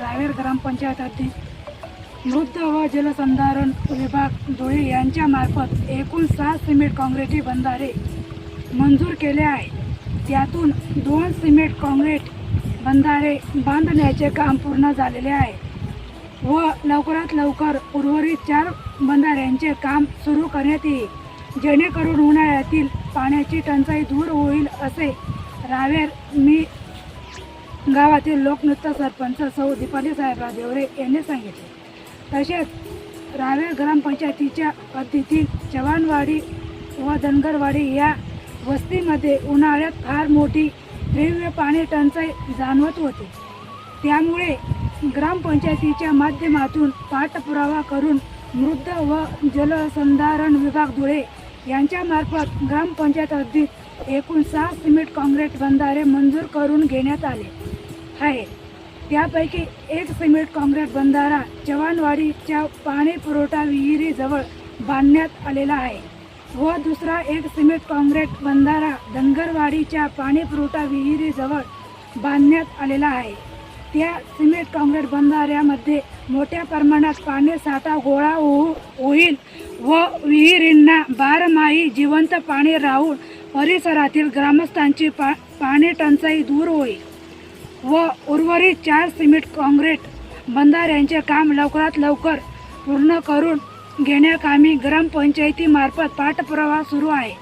रावेर ग्रामपंचायत अध्यक्ष वृद्ध व जलसंधारण विभाग धुळे यांच्यामार्फत एकूण सहा सिमेंट काँक्रिटी बंधारे मंजूर केले आहे त्यातून दोन सिमेंट काँग्रेट बंधारे बांधण्याचे काम पूर्ण झालेले आहे व लवकरात लवकर उर्वरित चार बंधाऱ्यांचे काम सुरू करण्यात येईल. जेणेकरून उन्हाळ्यातील पाण्याची टंचाई दूर होईल असे रावेर मी गावातील लोकनृत्य सरपंच सौ दीपाली साहेबराव देवरे यांनी सांगितले. तसेच रावेर ग्रामपंचायतीच्या हद्दीतील चव्हाणवाडी व धनगरवाडी या वस्तीमध्ये उन्हाळ्यात फार मोठी तीव्र पाणी टंचाई जाणवत होती. त्यामुळे ग्रामपंचायतीच्या माध्यमातून पाठपुरावा करून मृद व जलसंधारण विभाग धुळे यांच्यामार्फत ग्रामपंचायत हद्दीत एकूण सहा सिमेंट काँक्रीट बंधारे मंजूर करून घेण्यात आले. आहे. त्यापैकी एक सिमेंट काँक्रीट बंधारा जवानवाडीच्या पाणी पुरवठा विहिरीजवळ बांधण्यात आलेला आहे. व दुसरा एक सिमेंट काँक्रीट बंधारा धनगरवाडीच्या पाणी पुरवठा विहिरीजवळ बांधण्यात आलेला आहे. त्या सिमेंट काँक्रीट बंधाऱ्यामध्ये मोठ्या प्रमाणात पाणी साठा गोळा होऊ होईल व विहिरींना बारमाही जिवंत पाणी राहून परिसरातील ग्रामस्थांची पा पाणी टंचाई दूर होईल. व उर्वरित चार सिमेंट काँक्रीट बंधाऱ्यांचे काम लवकरात लवकर पूर्ण करून घेण्याकामी ग्रामपंचायतीमार्फत पाठपुरावा सुरू आहे.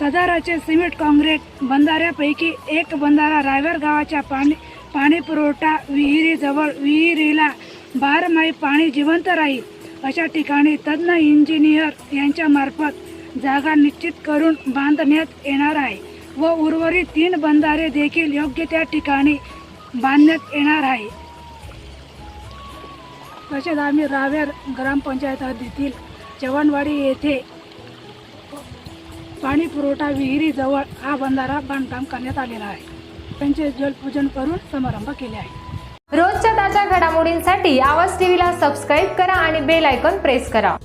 सदाराचे सिमेंट काँक्रीट बंधाऱ्यापैकी एक बंधारा रायवर गावाच्या पाणी पाणी पुरवठा विहिरीजवळ विहिरीला बारमाही पाणी जिवंत राहील अशा ठिकाणी तज्ज्ञ इंजिनियर यांच्यामार्फत जागा निश्चित करून बांधण्यात येणार आहे व उर्वरित तीन बंधारे देखील योग्य त्या ठिकाणी बांधण्यात येणार आहे. तसेच आम्ही रावेर ग्रामपंचायत हद्दीतील चव्हाणवाडी येथे पाणी पुरवठा विहिरीजवळ हा बंधारा बांधकाम करण्यात आलेला आहे. त्यांचे जलपूजन करून समारंभ केले आहे. रोजच्या ताज्या घडामोडींसाठी आवाज टीव्हीला सबस्क्राईब करा आणि बेल आयकॉन प्रेस करा.